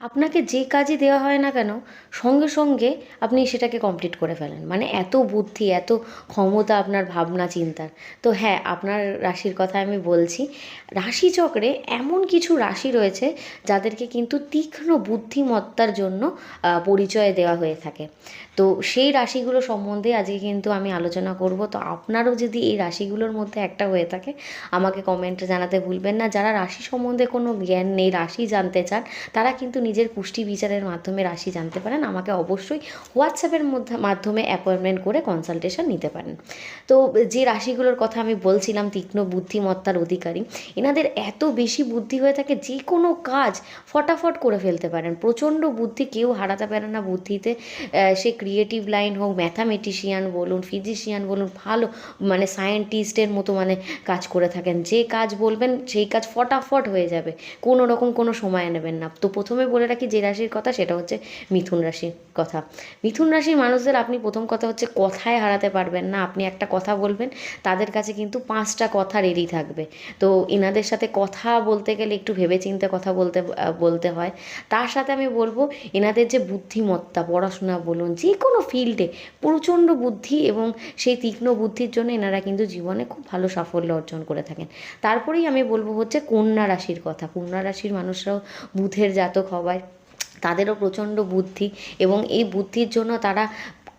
আপনাকে যে কাজই দেওয়া হয় না কেন, সঙ্গে সঙ্গে আপনি সেটাকে কমপ্লিট করে ফেলেন। মানে এত বুদ্ধি, এত ক্ষমতা আপনার ভাবনা চিন্তার তো হ্যাঁ আপনার রাশির কথা আমি বলছি। রাশিচক্রে এমন কিছু রাশি রয়েছে যাদেরকে কিন্তু তীক্ষ্ণ বুদ্ধিমত্তার জন্য পরিচয় দেওয়া হয়ে থাকে। তো সেই রাশিগুলো সম্বন্ধে আজকে কিন্তু আমি আলোচনা করব। তো আপনারও যদি এই রাশিগুলোর মধ্যে একটা হয়ে থাকে, আমাকে কমেন্টে জানাতে ভুলবেন না। যারা রাশি সম্বন্ধে কোনো জ্ঞান নেই, রাশি জানতে চান, তারা কিন্তু নিজের পুষ্টি বিচারের মাধ্যমে রাশি জানতে পারেন, আমাকে অবশ্যই হোয়াটসঅ্যাপের মধ্যে, মাধ্যমে অ্যাপয়েন্টমেন্ট করে কনসালটেশন নিতে পারেন। তো যে রাশিগুলোর কথা আমি বলছিলাম, তীক্ষ্ণ বুদ্ধিমত্তার অধিকারী, এনাদের এত বেশি বুদ্ধি হয়ে থাকে, যে কোনো কাজ ফটাফট করে ফেলতে পারেন। প্রচণ্ড বুদ্ধি, কেউ হারাতে পারে না বুদ্ধিতে। সে ক্রিয়েটিভ লাইন হোক ম্যাথামেটিশিয়ান বলুন ফিজিশিয়ান বলুন, ভালো মানে সায়েন্টিস্টের মতো মানে কাজ করে থাকেন। যে কাজ বলবেন, সেই কাজ ফটাফট হয়ে যাবে। কোনো রকম কোনো সময় নেবেন না। তো প্রথমে বলে রাখি যে রাশির কথা সেটা হচ্ছে মিথুন রাশির কথা। মিথুন রাশির মানুষদের আপনি প্রথম কথা হচ্ছে কথায় হারাতে পারবেন না, আপনি একটা কথা বলবেন, তাদের কাছে কিন্তু পাঁচটা কথা রেডি থাকবে। তো এনাদের সাথে কথা বলতে গেলে একটু ভেবেচিন্তে কথা বলতে বলতে হয়। তার সাথে আমি বলব এনাদের যে বুদ্ধিমত্তা, পড়াশোনা বলুন যে কোনো ফিল্ডে প্রচণ্ড বুদ্ধি এবং সেই তীক্ষ্ণ বুদ্ধির জন্য এনারা কিন্তু জীবনে খুব ভালো সাফল্য অর্জন করে থাকেন। তারপরেই আমি বলব হচ্ছে কন্যা রাশির কথা। কন্যা রাশির মানুষরাও বুধের জাতক হওয়ায় তাদেরও প্রচণ্ড বুদ্ধি এবং এই বুদ্ধির জন্য তারা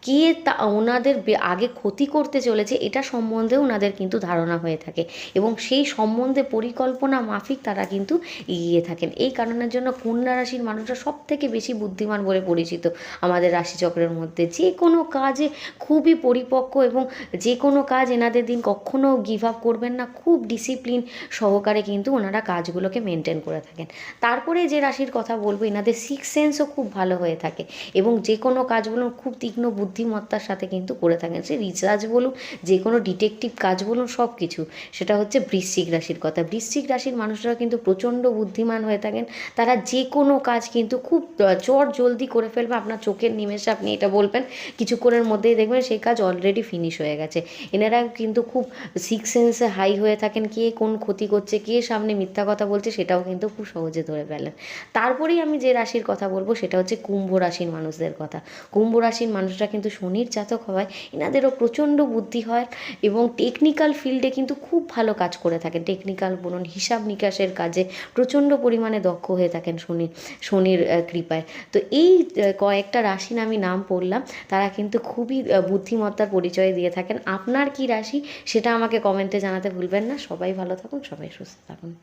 কে তা ওনাদের আগে ক্ষতি করতে চলেছে, এটা সম্বন্ধে ওনাদের কিন্তু ধারণা হয়ে থাকে। এবং সেই সম্বন্ধে পরিকল্পনা মাফিক তারা কিন্তু এগিয়ে থাকেন। এই কারণের জন্য কন্যা রাশির মানুষরা সব থেকে বেশি বুদ্ধিমান বলে পরিচিত আমাদের রাশিচক্রের মধ্যে। যে কোনো কাজে খুবই পরিপক্ক এবং যে কোনো কাজ এনাদের দিন কখনো গিভ আপ করবেন না, খুব ডিসিপ্লিন সহকারে কিন্তু ওনারা কাজগুলোকে মেনটেন করে থাকেন। তারপরে যে রাশির কথা বলব, এনাদের সিক্স সেন্সও খুব ভালো হয়ে থাকে এবং যে কোনো কাজ বলুন খুব তীক্ষ্ণ বুদ্ধিমত্তার সাথে কিন্তু করে থাকেন। সে রিসার্চ বলুন, যে কোনো ডিটেকটিভ কাজ বলুন সব কিছু সেটা হচ্ছে বৃশ্চিক রাশির কথা। বৃশ্চিক রাশির মানুষরা কিন্তু প্রচণ্ড বুদ্ধিমান হয়ে থাকেন। তারা যে কোনো কাজ কিন্তু খুব চট জলদি করে ফেলবে। আপনার চোখের নিমেষে আপনি এটা বলবেন। কিছুক্ষণের মধ্যেই দেখবেন সেই কাজ অলরেডি ফিনিশ হয়ে গেছে। এনারা কিন্তু খুব সিক্স সেন্সে হাই হয়ে থাকেন। কে কোন ক্ষতি করছে, কে সামনে মিথ্যা কথা বলছে, সেটাও কিন্তু খুব সহজে ধরে ফেলেন। তারপরেই আমি যে রাশির কথা বলব, সেটা হচ্ছে কুম্ভ রাশির মানুষদের কথা। কুম্ভ রাশির মানুষরা কিন্তু শনির জাতক হওয়ায় এনাদেরও প্রচণ্ড বুদ্ধি হয় এবং টেকনিক্যাল ফিল্ডে কিন্তু খুব ভালো কাজ করে থাকেন। টেকনিক্যাল বলুন, হিসাব নিকাশের কাজে প্রচণ্ড পরিমাণে দক্ষ হয়ে থাকেন শনি, শনির কৃপায়। তো এই কয়েকটা রাশির আমি নাম পড়লাম, তারা কিন্তু খুবই বুদ্ধিমত্তার পরিচয় দিয়ে থাকেন। আপনার কি রাশি? সেটা আমাকে কমেন্টে জানাতে ভুলবেন না। সবাই ভালো থাকুন, সবাই সুস্থ থাকুন।